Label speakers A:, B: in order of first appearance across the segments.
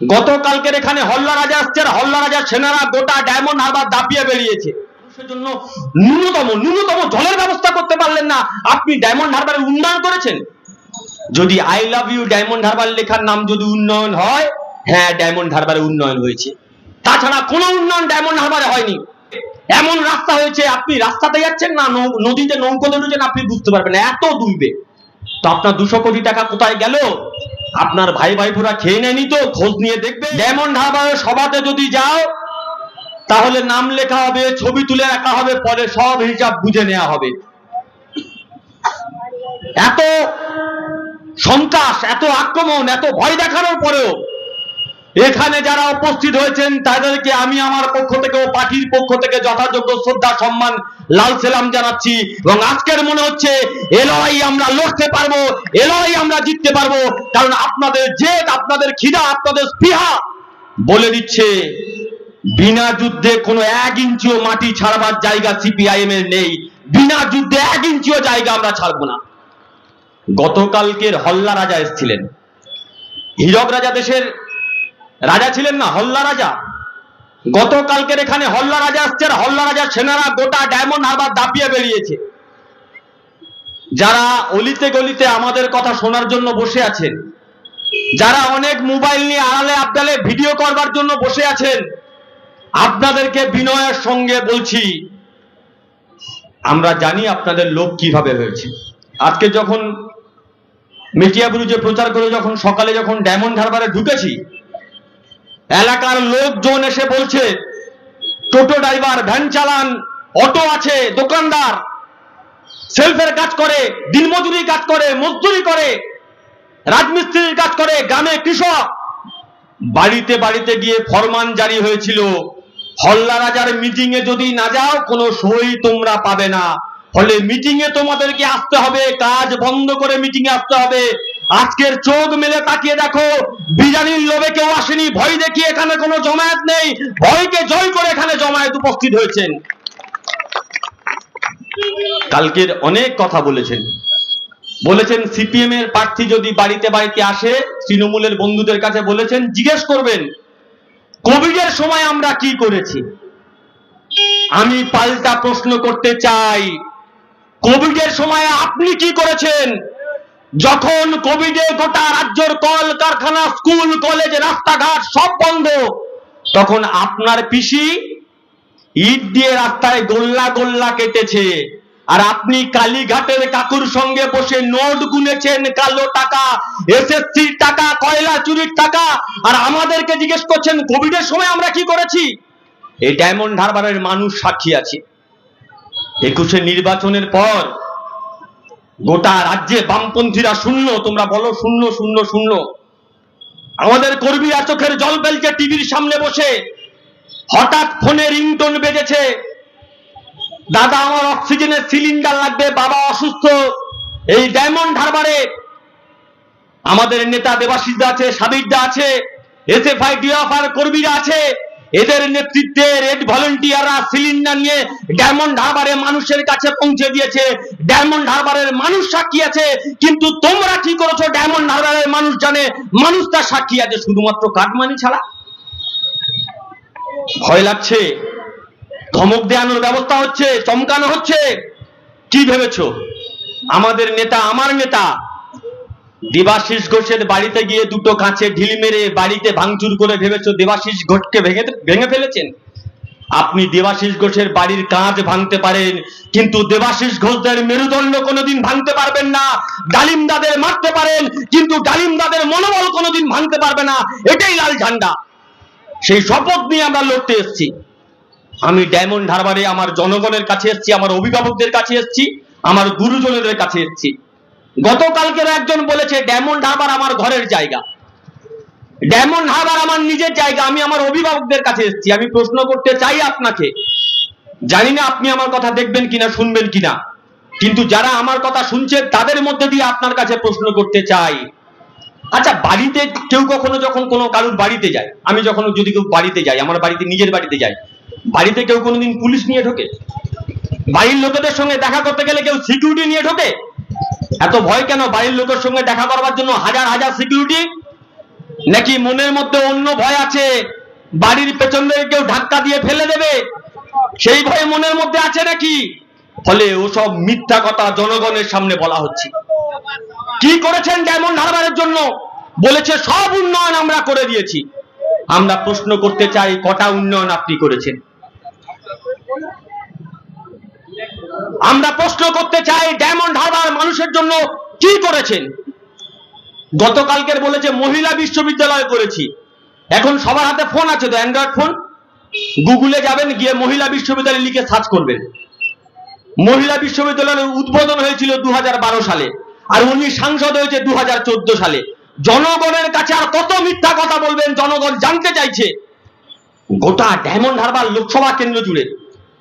A: গতকালকের এখানে হল্লা রাজা আসছে হল্লা রাজা সেনারা গোটা ডায়মন্ড হারবার দাপিয়ে বেরিয়েছে। জন্য ন্যূনতম ন্যূনতম জলের ব্যবস্থা করতে পারলেন না। আপনি ডায়মন্ড হারবারের উন্নয়ন করেছেন? যদি I love you Diamond Harbour লেখার নাম যদি উন্নয়ন হয় হ্যাঁ ডায়মন্ড উন্নয়ন হয়েছে। তাছাড়া কোনো উন্নয়ন ডায়মন্ড হারবারে হয়নি। এমন রাস্তা হয়েছে, আপনি রাস্তাতে যাচ্ছেন না নদীতে নৌকোতে উঠেছেন আপনি বুঝতে পারবেন এত দুলবে তো আপনার দুশো কোটি টাকা কোথায় গেল? আপনার ভাই ভাইফোরা খেয়ে নেয়নি তো? খোঁজ নিয়ে দেখবে। যেমন ঢাবায় সভাতে যদি যাও, তাহলে নাম লেখা হবে, ছবি তুলে রাখা হবে পরে সব হিসাব বুঝে নেওয়া হবে। এত সন্ত্রাস, এত আক্রমণ, এত ভয় দেখানোর পরেও এখানে যারা উপস্থিত হয়েছেন, তাদেরকে আমি আমার পক্ষ থেকে ও পার্টির পক্ষ থেকে যথাযোগ্য শ্রদ্ধা, সম্মান, লাল সেলাম জানাচ্ছি। এবং আজকের মনে হচ্ছে এ লড়াই আমরা লড়তে পারব এ লড়াই আমরা জিততে পারব। কারণ আপনাদের জেদ, আপনাদের খিদা, আপনাদের স্পৃহা বলে দিচ্ছে, বিনা যুদ্ধে কোনো এক ইঞ্চিও মাটি ছাড়বার জায়গা সিপিআইএম এর নেই। বিনা যুদ্ধে এক ইঞ্চিও জায়গা আমরা ছাড়বো না। গতকালকের হল্লা রাজা এসেছিলেন। হীরক রাজা দেশের রাজা ছিলেন না, হল্লা রাজা। গতকালকের এখানে হল্লা রাজা আসছে, আর হল্লা রাজা সেনারা গোটা ডায়মন্ড হারবার দাপিয়ে বেরিয়েছে। যারা অলিতে গলিতে আমাদের কথা শোনার জন্য বসে আছেন, যারা অনেক মোবাইল নিয়ে আড়ালে আবদালে ভিডিও করবার জন্য বসে আছেন, আপনাদেরকে বিনয়ের সঙ্গে বলছি, আমরা জানি আপনাদের লোক কীভাবে হয়েছে। আজকে যখন মিডিয়া ব্রুজে প্রচার করে, যখন সকালে যখন ডায়মন্ড হারবারে ঢুকেছি এলাকার লোকজন এসে বলছে, টোটো ড্রাইভার, ভ্যান চালান, অটো আছে, দোকানদার। সেলফের কাজ করে দিনমজুরি কাজ করে, মজদুরি করে। রাজমিস্ত্রির কাজ করে গ্রামে কৃষক। বাড়িতে বাড়িতে গিয়ে ফরমান জারি হয়েছিল। হল্লা রাজার মিটিং এ যদি না যাও, কোনো সই তোমরা পাবে না। ফলে মিটিং এ তোমাদেরকে আসতে হবে, কাজ বন্ধ করে মিটিং এ আসতে হবে। আজকের চোখ মেলে তাকিয়ে দেখো, বিজানির লোভে কেউ আসেনি, ভয় দেখিয়ে এখানে কোনো জমায়েত নেই, ভয়কে জয় করে এখানে জমায়েত উপস্থিত হয়েছেন। কালকের অনেক কথা বলেছেন। বলেছেন, সিপিএম এর প্রার্থী যদি বাড়িতে বাড়িতে আসে, তৃণমূলের বন্ধুদের কাছে বলেছেন, জিজ্ঞেস করবেন, কোভিডের সময় আমরা কি করেছি? আমি পাল্টা প্রশ্ন করতে চাই, কোভিডের সময় আপনি কি করেছেন? যখন কোভিডে গোটা রাজ্যের কল, কারখানা, স্কুল, কলেজ, রাস্তাঘাট সব বন্ধ, তখন আপনার পিসি ইট দিয়ে রাস্তায় গোল্লা গোল্লা কেটেছে। আর আপনি কালীঘাটের কাকুর সঙ্গে বসে নোট গুনেছেন কালো টাকা এসএসসির টাকা, কয়লা চুরির টাকা, আর আমাদেরকে জিজ্ঞেস করছেন কোভিডের সময় আমরা কি করেছি? এই ডায়মন্ড হারবারের মানুষ সাক্ষী আছে। একুশে নির্বাচনের পর গোটা রাজ্যে বামপন্থীরা শূন্য, তোমরা বলো শূন্য শূন্য শূন্য। আমাদের কর্মীরা চোখের জল ফেলছে টিভির সামনে বসে। হঠাৎ ফোনে রিংটোন বেজেছে। দাদা, আমার অক্সিজেনের সিলিন্ডার লাগবে, বাবা অসুস্থ। এই ডায়মন্ড হারবারে আমাদের নেতা দেবাশিসদা আছে, সাবিরদা আছে এসএফআই ডিএফআর কর্মীরা আছে। এদের নেতৃত্বে রেড ভলেন্টিয়াররা সিলিন্ডার নিয়ে ডায়মন্ড হারবারে মানুষের কাছে পৌঁছে দিয়েছে। ডায়মন্ড হারবারের মানুষ সাক্ষী আছে, কিন্তু তোমরা কি করেছ? ডায়মন্ড হারবারের মানুষ জানে মানুষ তার সাক্ষী আছে শুধুমাত্র কাটমানি ছাড়া। ভয় লাগছে, ধমক দেওয়ানোর ব্যবস্থা হচ্ছে, চমকানো হচ্ছে। কি ভেবেছো? আমাদের নেতা, আমার নেতা দেবাশিস ঘোষের বাড়িতে গিয়ে দুটো কাঁচে ঢিল মেরে বাড়িতে ভাঙচুর করে ভেবেছো দেবাশিস ঘোষকে ভেঙে ভেঙে ফেলেছেন? আপনি দেবাশিস ঘোষের বাড়ির কাঁচ ভাঙতে পারেন, কিন্তু দেবাশিস ঘোষদের মেরুদণ্ড কোনোদিন ভাঙতে পারবেন না। ডালিমদাদের মারতে পারেন, কিন্তু ডালিমদাদের মনোবল কোনোদিন ভাঙতে পারবে না। এটাই লাল ঝান্ডা। সেই শপথ নিয়ে আমরা লড়তে এসেছি। আমি ডায়মন্ড হারবারে আমার জনগণের কাছে এসেছি, আমার অভিভাবকদের কাছে এসেছি, আমার গুরুজনদের কাছে এসেছি। গতকালকের একজন বলেছে, ডায়মন্ড হারবার আমার ঘরের জায়গা। ডায়মন্ড হারবার আমার নিজের জায়গা। আমি আমার অভিভাবকদের কাছে এসেছি। আমি প্রশ্ন করতে চাই আপনাকে। জানি না আপনি আমার কথা দেখবেন কিনা, শুনবেন কিনা। কিন্তু যারা আমার কথা শুনছেন তাদের মধ্যে দিয়ে আপনার কাছে প্রশ্ন করতে চাই। আচ্ছা বাড়িতে কেউ কখনো যখন কোনো কারুর বাড়িতে যায়, আমি যখন যদি কেউ বাড়িতে যাই, আমার বাড়িতে, নিজের বাড়িতে যাই, বাড়িতে কেউ কোনোদিন পুলিশ নিয়ে ঢোকে? বাড়ির লোকেদের সঙ্গে দেখা করতে গেলে কেউ সিকিউরিটি নিয়ে ঢোকে? এত ভয় কেন? বাড়ির লোকের সঙ্গে দেখা করবার জন্য হাজার হাজার সিকিউরিটি নাকি মনের মধ্যে অন্য ভয় আছে? বাড়ির পেছন থেকে কেউ ধাক্কা দিয়ে ফেলে দেবে? সেই ভয় মনের মধ্যে আছে নাকি? ফলে ওসব মিথ্যা কথা জনগণের সামনে বলা হচ্ছে। কি করেছেন ডায়মন্ড হারবারের জন্য? বলেছে, সব উন্নয়ন আমরা করে দিয়েছি। আমরা প্রশ্ন করতে চাই, কটা উন্নয়ন আপনি করেছেন? আমরা প্রশ্ন করতে চাই, ডায়মন্ড হারবার মানুষের জন্য কি করেছেন? গতকালকের বলেছে, মহিলা বিশ্ববিদ্যালয় করেছি। এখন সবার হাতে ফোন আছে তো, অ্যান্ড্রয়েড ফোন? গুগলে যাবেন, গিয়ে মহিলা বিশ্ববিদ্যালয় লিখে সার্চ করবেন। মহিলা বিশ্ববিদ্যালয়ের উদ্বোধন হয়েছিল দু হাজার বারো সালে, আর উনি সাংসদ হয়েছে দু হাজার চোদ্দ সালে। জনগণের কাছে আর কত মিথ্যা কথা বলবেন, জনগণ জানতে চাইছে। গোটা ডায়মন্ড হারবার লোকসভা কেন্দ্র জুড়ে।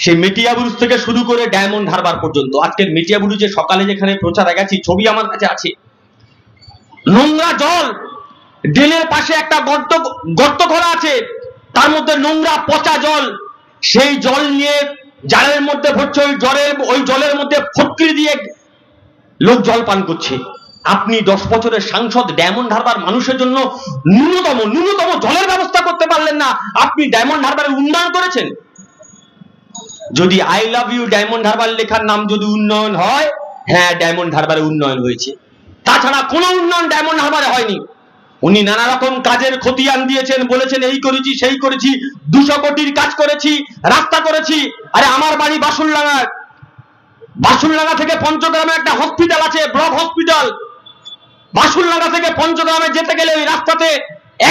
A: সেই মেটিয়াবুরুজ থেকে শুরু করে ডায়মন্ড হারবার পর্যন্ত। আজকের মেটিয়াবুরুজে সকালে যেখানে প্রচারে গেছি ছবি আমার কাছে আছে। নোংরা জল ড্রেনের পাশে একটা গর্ত গর্ত করা আছে। তার মধ্যে নোংরা পচা জল। সেই জল নিয়ে জালের মধ্যে ভরছে, ওই জলের ওই জলের মধ্যে ফটকিরি দিয়ে লোক জল পান করছে। আপনি দশ বছরের সাংসদ, ডায়মন্ড হারবার মানুষের জন্য ন্যূনতম ন্যূনতম জলের ব্যবস্থা করতে পারলেন না। আপনি ডায়মন্ড হারবারের উন্নয়ন করেছেন। যদি I love you Diamond Harbour লেখার নাম যদি উন্নয়ন হয় হ্যাঁ ডায়মন্ড হারবারে উন্নয়ন হয়েছে। তাছাড়া কোনো উন্নয়ন ডায়মন্ড হারবারে হয়নি। উনি নানা রকম কাজের খতিয়ান দিয়েছেন, বলেছেন, এই করেছি, সেই করেছি, দুশো কোটির কাজ করেছি, রাস্তা করেছি। আরে আমার বাড়ি বাসুলডাঙ্গার বাসুলডাঙ্গা থেকে পঞ্চগ্রামে একটা হসপিটাল আছে, ব্লক হসপিটাল বাসুলডাঙ্গা থেকে পঞ্চগ্রামে যেতে গেলে ওই রাস্তাতে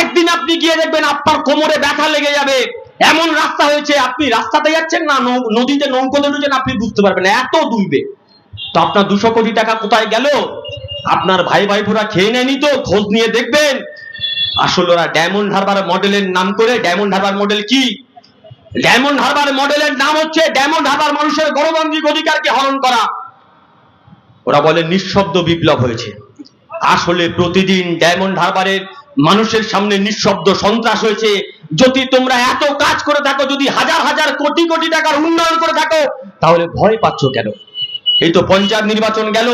A: একদিন আপনি গিয়ে দেখবেন আপনার কোমরে ব্যথা লেগে যাবে। এমন রাস্তা হয়েছে, আপনি রাস্তাতে যাচ্ছেন না নদীতে নৌকোতে উঠেছেন আপনি বুঝতে পারবেন এত দুলবে তো আপনার দুশো কোটি টাকা কোথায় গেল? আপনার ভাই ভাই ভাইপোরা খেয়ে নেয়নি তো, খোঁজ নিয়ে দেখবেন। আসলে ওরা ডায়মন্ড হারবার মডেলের নাম করে ডায়মন্ড হারবার মডেল কি? ডায়মন্ড হারবার মডেলের নাম হচ্ছে ডায়মন্ড হারবার মানুষের গণতান্ত্রিক অধিকারকে হরণ করা। ওরা বলে নিঃশব্দ বিপ্লব হয়েছে। আসলে প্রতিদিন ডায়মন্ড হারবারের মানুষের সামনে নিঃশব্দ সন্ত্রাস হয়েছে। যদি তোমরা এত কাজ করে থাকো, যদি হাজার হাজার কোটি কোটি টাকার উন্নয়ন করে থাকো, তাহলে ভয় পাচ্ছ কেন? এই তো পঞ্চায়েত নির্বাচন গেল।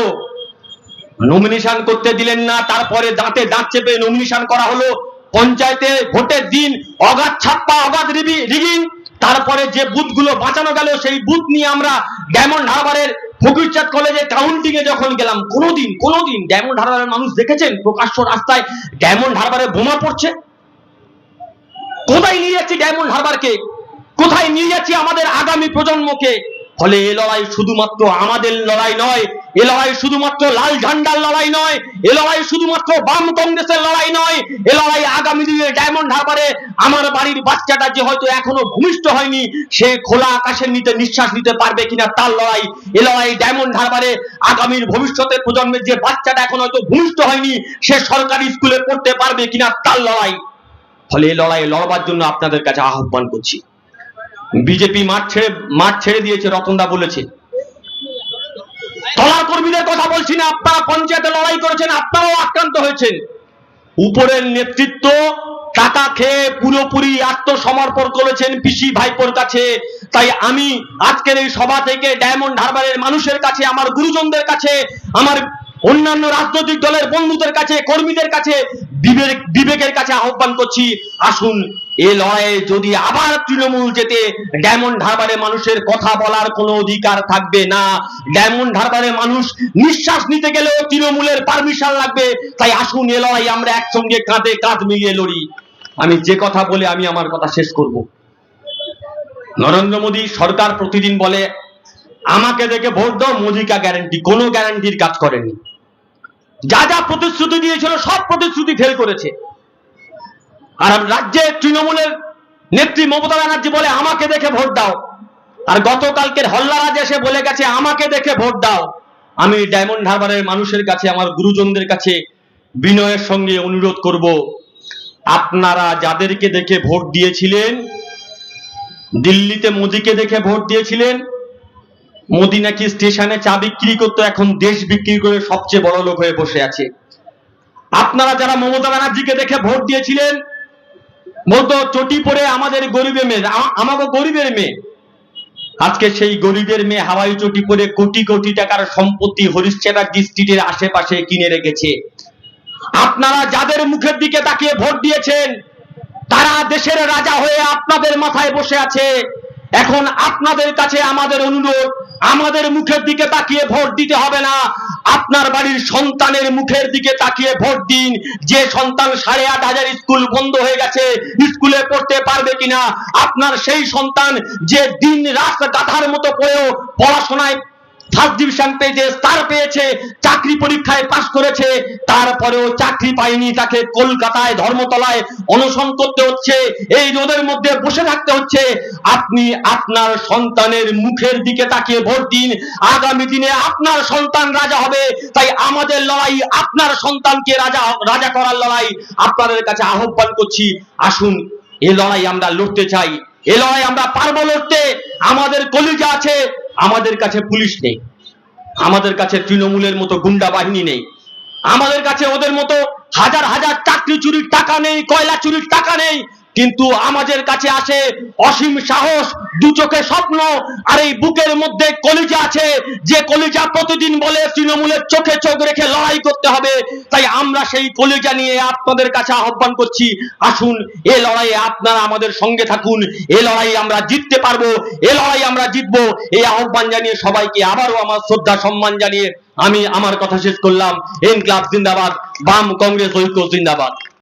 A: নমিনেশন করতে দিলেন না, তারপরে দাঁতে দাঁত চেপে নমিনেশন করা হলো। পঞ্চায়েতে ভোটের দিন, অগাধ ছাপ্পা, অগাধ রিগিং। তারপরে যে বুথগুলো বাঁচানো গেল, সেই বুথ নিয়ে আমরা ডায়মন্ড হারবারের ফকিরচাঁদ কলেজে কাউন্টিং এ যখন গেলাম, কোনোদিন কোনোদিন ডায়মন্ড হারবারের মানুষ দেখেছেন? প্রকাশ্য রাস্তায় ডায়মন্ড হারবারে বোমা পড়ছে। কোথায় নিয়ে যাচ্ছি ডায়মন্ড হারবারকে? কোথায় নিয়ে যাচ্ছি আমাদের আগামী প্রজন্মকে? ফলে এ লড়াই শুধুমাত্র আমাদের লড়াই নয়, এ লড়াই শুধুমাত্র লাল ঝান্ডার লড়াই নয়, এ লড়াই শুধুমাত্র বাম কংগ্রেসের লড়াই নয়, এ লড়াই আগামী দিনে ডায়মন্ড হারবারে আমার বাড়ির বাচ্চাটা যে হয়তো এখনও ভূমিষ্ঠ হয়নি, সে খোলা আকাশের নিতে নিঃশ্বাস নিতে পারবে কিনা তার লড়াই, এ লড়াই ডায়মন্ড হারবারে আগামীর ভবিষ্যতের প্রজন্মের যে বাচ্চাটা এখন হয়তো ভূমিষ্ঠ হয়নি, সে সরকারি স্কুলে পড়তে পারবে কিনা তার লড়াই। ফলে এই লড়াই লড়বার জন্য আপনাদের কাছে আহ্বান করছি। বিজেপি মাঠ ছেড়ে মাঠ ছেড়ে দিয়েছে, রতনদা বলেছে। তলার কর্মীদের কথা বলছি না, আপনারা পঞ্চায়েতে লড়াই করেছেন, আপনারাও আক্রান্ত হয়েছেন। উপরের নেতৃত্ব টাকা খেয়ে পুরোপুরি আত্মসমর্পণ করেছেন পিসি ভাইপোর কাছে। তাই আমি আজকের এই সভা থেকে ডায়মন্ড হারবারের মানুষের কাছে, আমার গুরুজনদের কাছে, আমার অন্যান্য রাজনৈতিক দলের বন্ধুদের কাছে, কর্মীদের কাছে বিবেক, বিবেকের কাছে আহ্বান করছি, আসুন এ লড়াইয়ে যদি আবার তৃণমূল যেতে ডায়মন্ড হারবারে মানুষের কথা বলার কোনো অধিকার থাকবে না। ডায়মন্ড হারবারে মানুষ নিঃশ্বাস নিতে গেলেও তৃণমূলের পারমিশন লাগবে। তাই আসুন এ লড়াই আমরা একসঙ্গে কাঁধে কাঁধ মিলিয়ে লড়ি। আমি যে কথা বলে আমি আমার কথা শেষ করব। নরেন্দ্র মোদী সরকার প্রতিদিন বলে আমাকে দেখে ভোট দাও মোদিকা গ্যারান্টি কোনো গ্যারান্টির কাজ করেনি। যা যা প্রতিশ্রুতি দিয়েছিল, সব প্রতিশ্রুতি ফেল করেছে। আর রাজ্যে তৃণমূলের নেত্রী মমতা ব্যানার্জি বলে, আমাকে দেখে ভোট দাও। আর গতকালকের হল্লারাজ এসে বলে গেছে, আমাকে দেখে ভোট দাও। আমি ডায়মন্ড হারবারের মানুষের কাছে, আমার গুরুজনদের কাছে বিনয়ের সঙ্গে অনুরোধ করব, আপনারা যাদেরকে দেখে ভোট দিয়েছিলেন, দিল্লিতে মোদিকে দেখে ভোট দিয়েছিলেন মোদি নাকি স্টেশনে চা বিক্রি করতো, এখন দেশ বিক্রি করে সবচেয়ে বড় লোক হয়ে বসে আছে। আপনারা যারা মমতা ব্যানার্জিকে দেখে ভোট দিয়েছিলেন, বলতো, চটি পরে আমাদের গরিবের মেয়ে আমাকে গরিবের মেয়ে। আজকে সেই গরিবের মেয়ে হাওয়াই চটি পরে কোটি কোটি টাকার সম্পত্তি হরিশ চ্যাটার্জি স্ট্রিটের আশেপাশে কিনে রেখেছে। আপনারা যাদের মুখের দিকে তাকিয়ে ভোট দিয়েছেন, তারা দেশের রাজা হয়ে আপনাদের মাথায় বসে আছে। এখন আপনাদের কাছে আমাদের অনুরোধ, আমাদের মুখের দিকে তাকিয়ে ভোট দিতে হবে না। আপনার বাড়ির সন্তানের মুখের দিকে তাকিয়ে ভোট দিন। যে সন্তান সাড়ে আট হাজার স্কুল বন্ধ হয়ে গেছে, স্কুলে পড়তে পারবে কিনা? আপনার সেই সন্তান যে দিন রাত গাধার মতো পড়েও পড়াশোনায় ফার্স্ট ডিভিশন পেয়েছে স্টার পেয়েছে, চাকরি পরীক্ষায় পাশ করেছে, তারপরেও চাকরি পায়নি তাকে কলকাতায়, ধর্মতলায় অনশন করতে হচ্ছে। এই রোদের মধ্যে বসে থাকতে হচ্ছে। আপনি আপনার সন্তানের মুখের দিকে তাকিয়ে ভোট দিন। আগামী দিনে আপনার সন্তান রাজা হবে। তাই আমাদের লড়াই আপনার সন্তানকে রাজা রাজা করার লড়াই। আপনাদের কাছে আহ্বান করছি, আসুন এই লড়াই আমরা লড়তে চাই। এ লড়াই আমরা পারব লড়তে। আমাদের কলিজা আছে। আমাদের কাছে পুলিশ নেই। আমাদের কাছে তৃণমূলের মতো গুন্ডা বাহিনী নেই। আমাদের কাছে ওদের মতো হাজার হাজার চাকরি চুরির টাকা নেই, কয়লা চুরির টাকা নেই। কিন্তু আমাদের কাছে আছে অসীম সাহস, দু চোখে স্বপ্ন, আর এই বুকের মধ্যে কলিজা আছে। যে কলিজা প্রতিদিন বলে তৃণমূলের চোখে চোখ রেখে লড়াই করতে হবে, তাই আমরা সেই কলিজা নিয়ে আপনাদের কাছে আহ্বান করছি। আসুন, এ লড়াইয়ে আপনারা আমাদের সঙ্গে থাকুন, এ লড়াই আমরা জিততে পারব, এ লড়াই আমরা জিতবো। এই আহ্বান জানিয়ে সবাইকে আবারও আমার শ্রদ্ধা, সম্মান জানিয়ে আমি আমার কথা শেষ করলাম। এন ক্লাব জিন্দাবাদ, বাম কংগ্রেস ঐক্য জিন্দাবাদ।